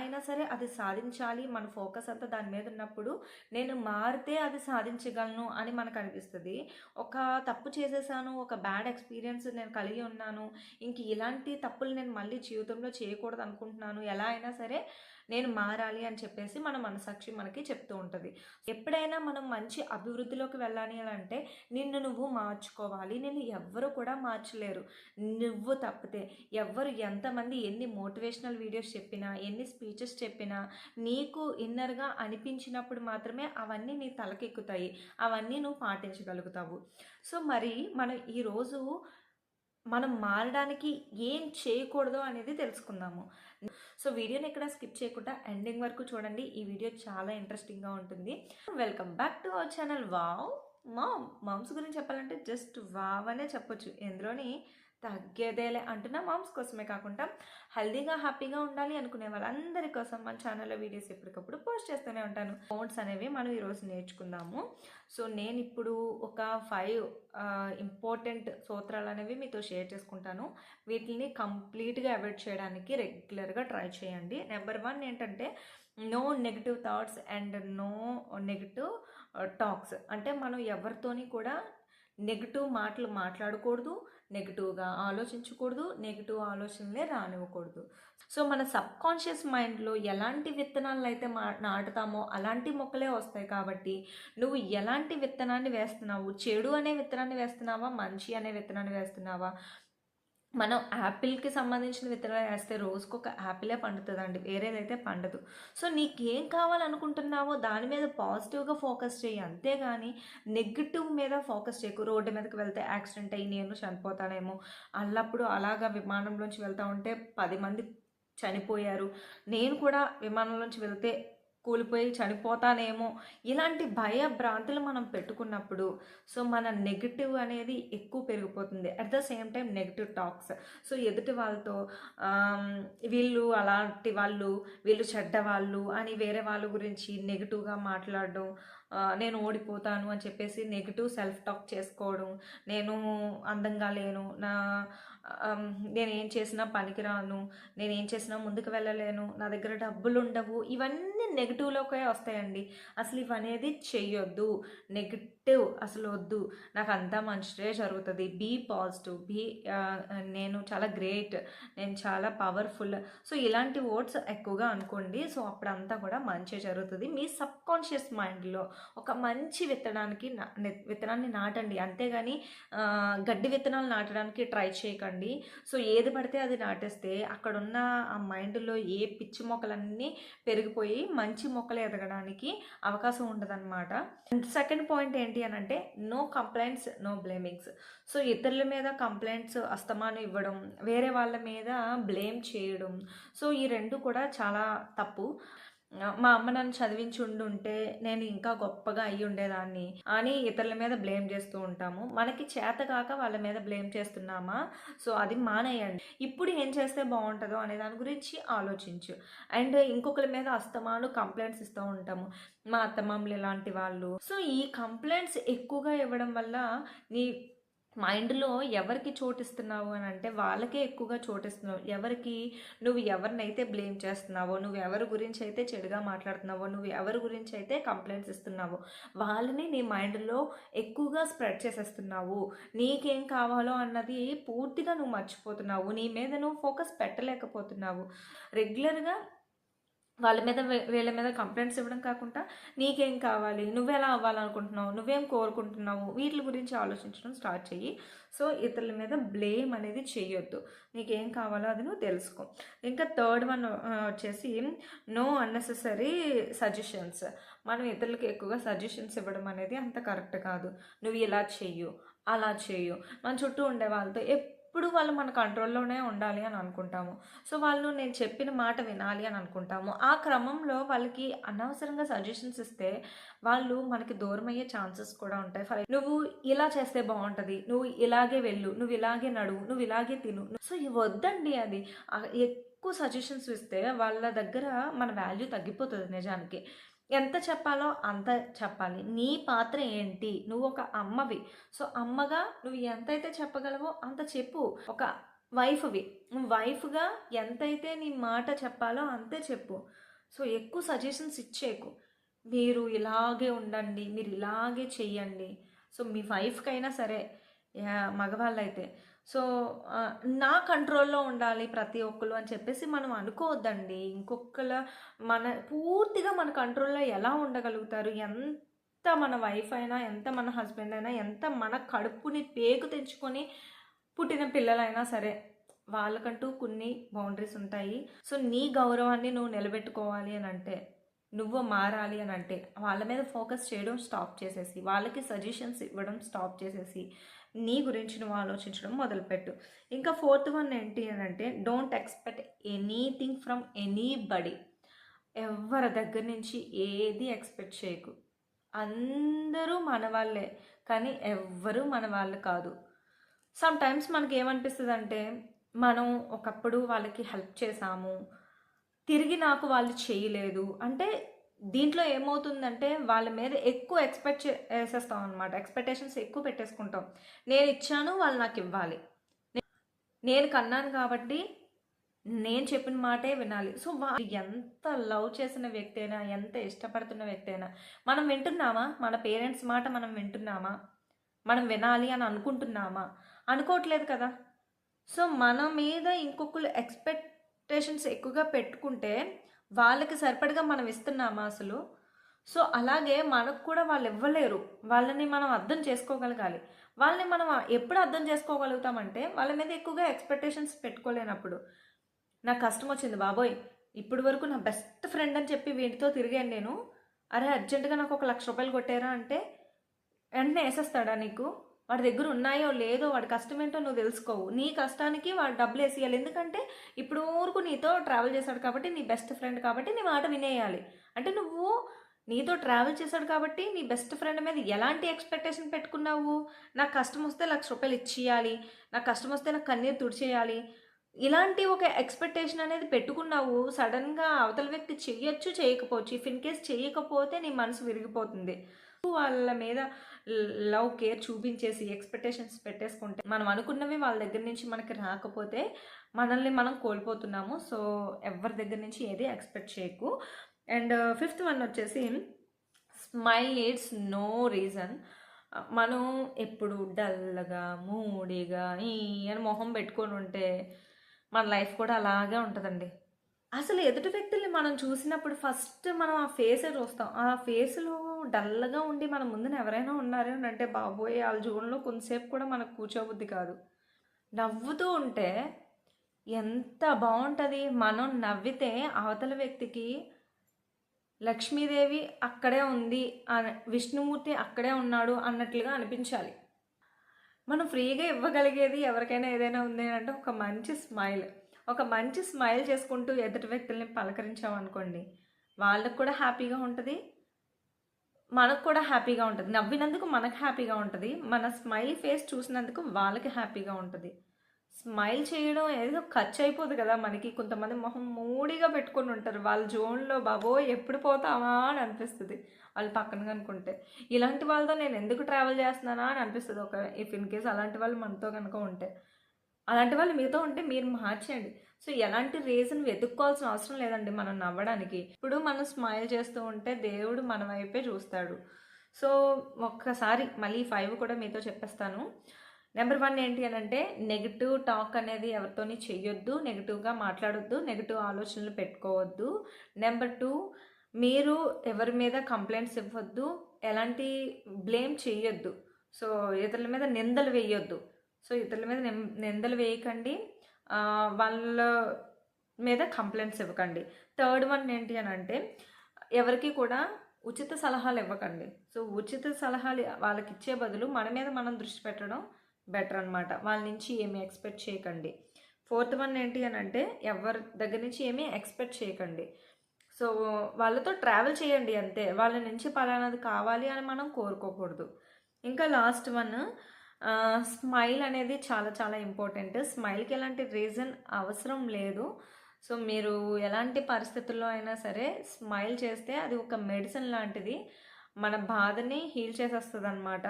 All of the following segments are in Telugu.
అయినా సరే అది సాధించాలి. మన ఫోకస్ అంతా దాని మీద ఉన్నప్పుడు నేను మారితే అది సాధించగలను అని మనకు అనిపిస్తుంది ఒక తప్పు చేసేసాను ఒక బ్యాడ్ ఎక్స్పీరియన్స్ నేను కలిగి ఉన్నాను ఇంక ఇలాంటి తప్పులు నేను మళ్ళీ జీవితంలో చేయకూడదు అనుకుంటున్నాను ఎలా అయినా సరే నేను మారాలి అని చెప్పేసి మన మనసాక్షి మనకి చెప్తూ ఉంటుంది. ఎప్పుడైనా మనం మంచి అభివృద్ధిలోకి వెళ్ళాలి అని అంటే నిన్ను నువ్వు మార్చుకోవాలి. నిన్ను ఎవ్వరు కూడా మార్చలేరు. నువ్వు తప్పితే ఎవ్వరు ఎంతమంది ఎన్ని మోటివేషనల్ వీడియోస్ చెప్పినా ఎన్ని స్పీచెస్ చెప్పినా నీకు ఇన్నర్గా అనిపించినప్పుడు మాత్రమే అవన్నీ నీ తలకెక్కుతాయి. అవన్నీ నువ్వు పాటించగలుగుతావు. సో మరి మనం ఈరోజు మనం మారడానికి ఏం చేయకూడదు అనేది తెలుసుకుందాము. సో వీడియోని ఎక్కడ స్కిప్ చేయకుండా ఎండింగ్ వరకు చూడండి. ఈ వీడియో చాలా ఇంట్రెస్టింగ్గా ఉంటుంది. Welcome back to our channel. Wow! Mom moms గురించి చెప్పాలంటే జస్ట్ వావ్ అనే చెప్పొచ్చు. ఎందులోని తగ్గేదేలే అంటున్నా మామ్స్ కోసమే కాకుండా హెల్దీగా హ్యాపీగా ఉండాలి అనుకునే వాళ్ళందరి కోసం మన ఛానల్లో వీడియోస్ ఎప్పటికప్పుడు పోస్ట్ చేస్తూనే ఉంటాను. ఫోన్స్ అనేవి మనం ఈరోజు నేర్చుకుందాము. సో నేను ఇప్పుడు ఒక ఫైవ్ ఇంపార్టెంట్ సూత్రాలు అనేవి మీతో షేర్ చేసుకుంటాను. వీటిని కంప్లీట్గా అవాయిడ్ చేయడానికి రెగ్యులర్గా ట్రై చేయండి. నెంబర్ వన్ ఏంటంటే no negative thoughts and no negative talks. అంటే మనం ఎవరితోని కూడా నెగిటివ్ మాటలు మాట్లాడకూడదు నెగిటివ్గా ఆలోచించకూడదు నెగిటివ్ ఆలోచనలే రానివ్వకూడదు. సో మన సబ్ కాన్షియస్ మైండ్లో ఎలాంటి విత్తనాలు అయితే మా నాటుతామో అలాంటి మొక్కలే వస్తాయి కాబట్టి నువ్వు ఎలాంటి విత్తనాన్ని వేస్తున్నావు? చెడు అనే విత్తనాన్ని వేస్తున్నావా? మంచి అనే విత్తనాన్ని వేస్తున్నావా? మనం యాపిల్కి సంబంధించిన విత్తనాలు వేస్తే రోజుకు ఒక యాపిలే పండుతుందండి. వేరేదైతే పండదు. సో నీకేం కావాలనుకుంటున్నావో దాని మీద పాజిటివ్గా ఫోకస్ చేయి అంతేగాని నెగిటివ్ మీద ఫోకస్ చేయకు రోడ్డు మీదకి వెళ్తే యాక్సిడెంట్ అయ్యి నేను చనిపోతానేమో. అల్లప్పుడు అలాగా విమానంలోంచి వెళ్తా ఉంటే పది మంది చనిపోయారు. నేను కూడా విమానంలోంచి వెళ్తే కూలిపోయి చనిపోతానేమో. ఇలాంటి భయ భ్రాంతులు మనం పెట్టుకున్నప్పుడు సో మన నెగిటివ్ అనేది ఎక్కువ పెరిగిపోతుంది. At the same time negative talks so ఎదుటి వాళ్ళతో వీళ్ళు అలాంటి వాళ్ళు వీళ్ళు చెడ్డ వాళ్ళు అని వేరే వాళ్ళ గురించి నెగిటివ్గా మాట్లాడడం నేను ఓడిపోతాను అని చెప్పేసి నెగిటివ్ సెల్ఫ్ టాక్ చేసుకోవడం నేను అందంగా లేను నా నేను ఏం చేసినా పనికిరాను నేను ఏం చేసినా ముందుకు వెళ్ళలేను నా దగ్గర డబ్బులు ఉండవు ఇవన్నీ నెగిటివ్లోకే వస్తాయండి. అసలు ఇవనేది చెయ్యొద్దు. నెగిటివ్ అసలు వద్దు. నాకు అంతా మంచిదే జరుగుతుంది. బీ పాజిటివ్ బీ నేను చాలా గ్రేట్ నేను చాలా పవర్ఫుల్ సో ఇలాంటి వర్డ్స్ ఎక్కువగా అనుకోండి. సో అప్పుడంతా కూడా మంచి జరుగుతుంది. మీ సబ్ కాన్షియస్ మైండ్లో ఒక మంచి విత్తనానికి విత్తనాన్ని నాటండి. అంతేగాని గడ్డి విత్తనాలు నాటడానికి ట్రై చేయకండి. సో ఏది పడితే అది నాటేస్తే అక్కడున్న ఆ మైండ్లో ఏ పిచ్చి మొక్కలన్నీ పెరిగిపోయి మంచి మొక్కలు ఎదగడానికి అవకాశం ఉండదన్నమాట సెకండ్ పాయింట్ ఏంటి అని అంటే no complaints no blamings so ఇతరుల మీద కంప్లైంట్స్ అస్తమానం ఇవ్వడం వేరే వాళ్ళ మీద బ్లేమ్ చేయడం. సో ఈ రెండు కూడా చాలా తప్పు. మా అమ్మ నన్ను చదివించి ఉండుంటే నేను ఇంకా గొప్పగా అయ్యి ఉండేదాన్ని అని ఇతరుల మీద బ్లేమ్ చేస్తూ ఉంటాము. మనకి చేత కాక వాళ్ళ మీద బ్లేమ్ చేస్తున్నామా? సో అది మానేయండి. ఇప్పుడు ఏం చేస్తే బాగుంటుందో అనే దాని గురించి ఆలోచించు. అండ్ ఇంకొకరి మీద అస్తమాను కంప్లైంట్స్ ఇస్తూ ఉంటాము. మా అత్తమామలు ఇలాంటి వాళ్ళు. సో ఈ కంప్లైంట్స్ ఎక్కువగా ఇవ్వడం వల్ల నీ మైండ్లో ఎవరికి చోటిస్తున్నావు అని అంటే వాళ్ళకే ఎక్కువగా చోటిస్తున్నావు. ఎవరికి నువ్వు ఎవరినైతే బ్లేమ్ చేస్తున్నావో నువ్వు ఎవరి గురించి అయితే చెడుగా మాట్లాడుతున్నావో నువ్వు ఎవరి గురించి అయితే కంప్లైంట్స్ ఇస్తున్నావో వాళ్ళని నీ మైండ్లో ఎక్కువగా స్ప్రెడ్ చేసేస్తున్నావు. నీకేం కావాలో అన్నది పూర్తిగా నువ్వు మర్చిపోతున్నావు. నీ మీద నువ్వు ఫోకస్ పెట్టలేకపోతున్నావు. రెగ్యులర్గా వాళ్ళ మీద వీళ్ళ మీద కంప్లైంట్స్ ఇవ్వడం కాకుండా నీకేం కావాలి? నువ్వెలా అవ్వాలనుకుంటున్నావు? నువ్వేం కోరుకుంటున్నావు? వీటి గురించి ఆలోచించడం స్టార్ట్ చెయ్యి. సో ఇతరుల మీద బ్లేమ్ అనేది చేయొద్దు నీకేం కావాలో అది నువ్వు తెలుసుకో. ఇంకా థర్డ్ వన్ వచ్చేసి నో అన్నెసెసరీ సజెషన్స్ మనం ఇతరులకి ఎక్కువగా సజెషన్స్ ఇవ్వడం అనేది అంత కరెక్ట్ కాదు. నువ్వు ఇలా చెయ్యు అలా చెయ్యు. మన చుట్టూ ఉండే వాళ్ళతో ఎప్పుడు వాళ్ళు మన కంట్రోల్లోనే ఉండాలి అని అనుకుంటాము. సో వాళ్ళు నేను చెప్పిన మాట వినాలి అని అనుకుంటాము. ఆ క్రమంలో వాళ్ళకి అనవసరంగా సజెషన్స్ ఇస్తే వాళ్ళు మనకి దూరం అయ్యే ఛాన్సెస్ కూడా ఉంటాయి. ఫర్ నువ్వు ఇలా చేస్తే బాగుంటుంది. నువ్వు ఇలాగే వెళ్ళు. నువ్వు ఇలాగే నడువు నువ్వు ఇలాగే తిను. సో ఇవి వద్దండి అది. ఎక్కువ సజెషన్స్ ఇస్తే వాళ్ళ దగ్గర మన వాల్యూ తగ్గిపోతుంది నిజానికి. ఎంత చెప్పాలో అంత చెప్పాలి. నీ పాత్ర ఏంటి? నువ్వు ఒక అమ్మవి. సో అమ్మగా నువ్వు ఎంతైతే చెప్పగలవో అంత చెప్పు. ఒక వైఫ్వి. వైఫ్గా ఎంతైతే నీ మాట చెప్పాలో అంతే చెప్పు. సో ఎక్కువ సజెషన్స్ ఇచ్చేకు మీరు ఇలాగే ఉండండి. మీరు ఇలాగే చెయ్యండి. సో మీ వైఫ్కైనా సరే యా- మగవాళ్ళైతే. సో నా కంట్రోల్లో ఉండాలి ప్రతి ఒక్కరు అని చెప్పేసి మనం అనుకోవద్దండి. ఇంకొకళ్ళ మన పూర్తిగా మన కంట్రోల్లో ఎలా ఉండగలుగుతారు? ఎంత మన వైఫ్ అయినా ఎంత మన హస్బెండ్ అయినా ఎంత మన కడుపుని పేగు తెంచుకొని పుట్టిన పిల్లలైనా సరే వాళ్ళకంటూ కొన్ని బౌండరీస్ ఉంటాయి. సో నీ గౌరవాన్ని నువ్వు నిలబెట్టుకోవాలి అని అంటే నువ్వు మారాలి అని అంటే వాళ్ళ మీద ఫోకస్ చేయడం స్టాప్ చేసేసి వాళ్ళకి సజెషన్స్ ఇవ్వడం స్టాప్ చేసేసి నీ గురించి నువ్వు ఆలోచించడం మొదలుపెట్టు. ఇంకా ఫోర్త్ వన్ ఏంటి అని అంటే don't expect anything from anybody ఎవరి దగ్గర నుంచి ఏది ఎక్స్పెక్ట్ చేయకు. అందరూ మన వాళ్ళే కానీ ఎవ్వరూ మన వాళ్ళు కాదు. సమ్ టైమ్స్ మనకి ఏమనిపిస్తుంది అంటే మనం ఒకప్పుడు వాళ్ళకి హెల్ప్ చేసాము తిరిగి నాకు వాళ్ళు చేయలేదు. అంటే దీంట్లో ఏమవుతుందంటే వాళ్ళ మీద ఎక్కువ ఎక్స్పెక్ట్ చేసేస్తాం అనమాట ఎక్స్పెక్టేషన్స్ ఎక్కువ పెట్టేసుకుంటాం. నేను ఇచ్చాను వాళ్ళు నాకు ఇవ్వాలి. నేను కన్నాను కాబట్టి నేను చెప్పిన మాటే వినాలి. సో వాళ్ళు ఎంత లవ్ చేసిన వ్యక్తి అయినా ఎంత ఇష్టపడుతున్న వ్యక్తి అయినా మనం వింటున్నామా? మన పేరెంట్స్ మాట మనం వింటున్నామా? మనం వినాలి అని అనుకుంటున్నామా? అనుకోవట్లేదు కదా. సో మన మీద ఇంకొకరు ఎక్స్పెక్టేషన్స్ ఎక్కువగా పెట్టుకుంటే వాళ్ళకి సరిపడగా మనం ఇస్తున్నామా అసలు? సో అలాగే మనకు కూడా వాళ్ళు ఇవ్వలేరు. వాళ్ళని మనం అర్థం చేసుకోగలగాలి. వాళ్ళని మనం ఎప్పుడు అర్థం చేసుకోగలుగుతామంటే వాళ్ళ మీద ఎక్కువగా ఎక్స్పెక్టేషన్స్ పెట్టుకోలేనప్పుడు. నాకు కష్టం వచ్చింది బాబోయ్. ఇప్పుడు వరకు నా బెస్ట్ ఫ్రెండ్ అని చెప్పి వీటితో తిరిగాను నేను. అరే అర్జెంటుగా నాకు ఒక లక్ష రూపాయలు కొట్టారా అంటే వెంటనే వేసేస్తాడా నీకు? వాడి దగ్గర ఉన్నాయో లేదో వాడి కష్టం ఏంటో నువ్వు తెలుసుకోవు. నీ కష్టానికి వాడు డబ్బులు వేసేయాలి. ఎందుకంటే ఇప్పుడు ఊరుకు నీతో ట్రావెల్ చేశాడు కాబట్టి నీ బెస్ట్ ఫ్రెండ్ కాబట్టి నీ మాట వినేయాలి. అంటే నువ్వు నీతో ట్రావెల్ చేశాడు కాబట్టి నీ బెస్ట్ ఫ్రెండ్ మీద ఎలాంటి ఎక్స్పెక్టేషన్ పెట్టుకున్నావు? నాకు కష్టం వస్తే లక్ష రూపాయలు ఇచ్చేయాలి. నాకు కష్టం వస్తే నాకు కన్నీరు తుడిచేయాలి. ఇలాంటి ఒక ఎక్స్పెక్టేషన్ అనేది పెట్టుకున్నావు. సడన్గా అవతల వ్యక్తి చెయ్యొచ్చు చేయకపోవచ్చు. ఇఫ్ ఇన్ కేస్ చేయకపోతే నీ మనసు విరిగిపోతుంది. వాళ్ళ మీద లవ్ కేర్ చూపించేసి ఎక్స్పెక్టేషన్స్ పెట్టేసుకుంటే మనం అనుకున్నవి వాళ్ళ దగ్గర నుంచి మనకి రాకపోతే మనల్ని మనం కోల్పోతున్నాము. సో ఎవరి దగ్గర నుంచి ఏది ఎక్స్పెక్ట్ చేయకు. అండ్ uh, ఫిఫ్త్ వన్ వచ్చేసి స్మైల్ నీడ్స్ నో రీజన్ మనం ఎప్పుడు డల్గా మూడీగా ఈ అని మొహం పెట్టుకొని ఉంటే మన లైఫ్ కూడా అలాగే ఉంటుందండి. అసలు ఎదుటి వ్యక్తుల్ని మనం చూసినప్పుడు ఫస్ట్ మనం ఆ ఫేసే చూస్తాం. ఆ ఫేస్లో డల్గా ఉండి మన ముందున ఎవరైనా ఉన్నారు అని అంటే బాబోయ్ వాళ్ళ జోన్లో కొంతసేపు కూడా మనకు కూర్చోబుద్ధి కాదు. నవ్వుతూ ఉంటే ఎంత బాగుంటుంది మనం నవ్వితే అవతల వ్యక్తికి లక్ష్మీదేవి అక్కడే ఉంది అని విష్ణుమూర్తి అక్కడే ఉన్నాడు అన్నట్లుగా అనిపించాలి. మనం ఫ్రీగా ఇవ్వగలిగేది ఎవరికైనా ఏదైనా ఉంది అంటే ఒక మంచి స్మైల్. ఒక మంచి స్మైల్ చేసుకుంటూ ఎదుటి వ్యక్తుల్ని పలకరించామనుకోండి వాళ్ళకు కూడా హ్యాపీగా ఉంటుంది. మనకు కూడా హ్యాపీగా ఉంటుంది. నవ్వినందుకు మనకు హ్యాపీగా ఉంటుంది. మన స్మైల్ ఫేస్ చూసినందుకు వాళ్ళకి హ్యాపీగా ఉంటుంది. స్మైల్ చేయడం ఏదో ఖర్చు అయిపోదు కదా మనకి. కొంతమంది మొహం మూడిగా పెట్టుకొని ఉంటారు. వాళ్ళ జోన్లో బాబో ఎప్పుడు పోతామా అని అనిపిస్తుంది. వాళ్ళు పక్కన కనుకుంటే ఇలాంటి వాళ్ళతో నేను ఎందుకు ట్రావెల్ చేస్తున్నానా అని అనిపిస్తుంది. ఒక ఇఫ్ ఇన్ కేస్ అలాంటి వాళ్ళు మనతో కనుక ఉంటే. అలాంటి వాళ్ళు మీతో ఉంటే మీరు మార్చేయండి. సో ఎలాంటి రీజన్ వెతుక్కోవాల్సిన అవసరం లేదండి మనం నవ్వడానికి. ఇప్పుడు మనం స్మైల్ చేస్తూ ఉంటే దేవుడు మన వైపే చూస్తాడు. సో ఒక్కసారి మళ్ళీ ఫైవ్ కూడా మీతో చెప్పేస్తాను. నెంబర్ వన్ ఏంటి అని అంటే నెగిటివ్ టాక్ అనేది ఎవరితోని చెయ్యొద్దు నెగిటివ్గా మాట్లాడొద్దు నెగిటివ్ ఆలోచనలు పెట్టుకోవద్దు. నెంబర్ టూ మీరు ఎవరి మీద కంప్లైంట్స్ ఇవ్వద్దు ఎలాంటి బ్లేమ్ చేయొద్దు సో ఇతరుల మీద నిందలు వేయొద్దు. సో ఇతరుల మీద నిం- నిందలు వేయకండి. వాళ్ళ మీద కంప్లైంట్స్ ఇవ్వకండి. థర్డ్ వన్ ఏంటి అని అంటే ఎవరికి కూడా ఉచిత సలహాలు ఇవ్వకండి. సో ఉచిత సలహాలు వాళ్ళకి ఇచ్చే బదులు మన మీద మనం దృష్టి పెట్టడం బెటర్ అనమాట వాళ్ళ నుంచి ఏమి ఎక్స్పెక్ట్ చేయకండి. ఫోర్త్ వన్ ఏంటి అని అంటే ఎవరి దగ్గర నుంచి ఏమీ ఎక్స్పెక్ట్ చేయకండి. సో వాళ్ళతో ట్రావెల్ చేయండి అంతే. వాళ్ళ నుంచి పలానాది కావాలి అని మనం కోరుకోకూడదు. ఇంకా లాస్ట్ వన్ స్మైల్ అనేది చాలా చాలా ఇంపార్టెంట్ స్మైల్కి ఎలాంటి రీజన్ అవసరం లేదు. సో మీరు ఎలాంటి పరిస్థితుల్లో అయినా సరే స్మైల్ చేస్తే అది ఒక మెడిసిన్ లాంటిది. మన బాధని హీల్ చేసేస్తుంది అనమాట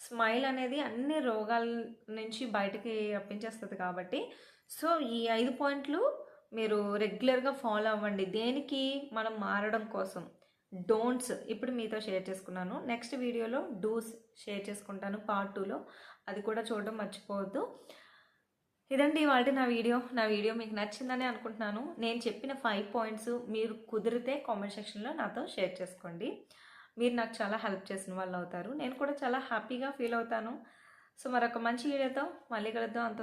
స్మైల్ అనేది అన్ని రోగాల నుంచి బయటికి రప్పించేస్తుంది కాబట్టి. సో ఈ ఐదు పాయింట్లు మీరు రెగ్యులర్గా ఫాలో అవ్వండి. దేనికి? మనం మారడం కోసం. డోంట్స్ ఇప్పుడు మీతో షేర్ చేసుకున్నాను. నెక్స్ట్ వీడియోలో డూస్ షేర్ చేసుకుంటాను పార్ట్ టూలో అది కూడా చూడడం మర్చిపోవద్దు. ఇదండి ఇవాళ నా వీడియో. నా వీడియో మీకు నచ్చిందని అనుకుంటున్నాను. నేను చెప్పిన ఫైవ్ పాయింట్స్ మీరు కుదిరితే కామెంట్ సెక్షన్లో నాతో షేర్ చేసుకోండి. మీరు నాకు చాలా హెల్ప్ చేసిన వాళ్ళు అవుతారు. నేను కూడా చాలా హ్యాపీగా ఫీల్ అవుతాను. సో మరొక మంచి వీడియోతో మళ్ళీ కలుద్దాం. అంత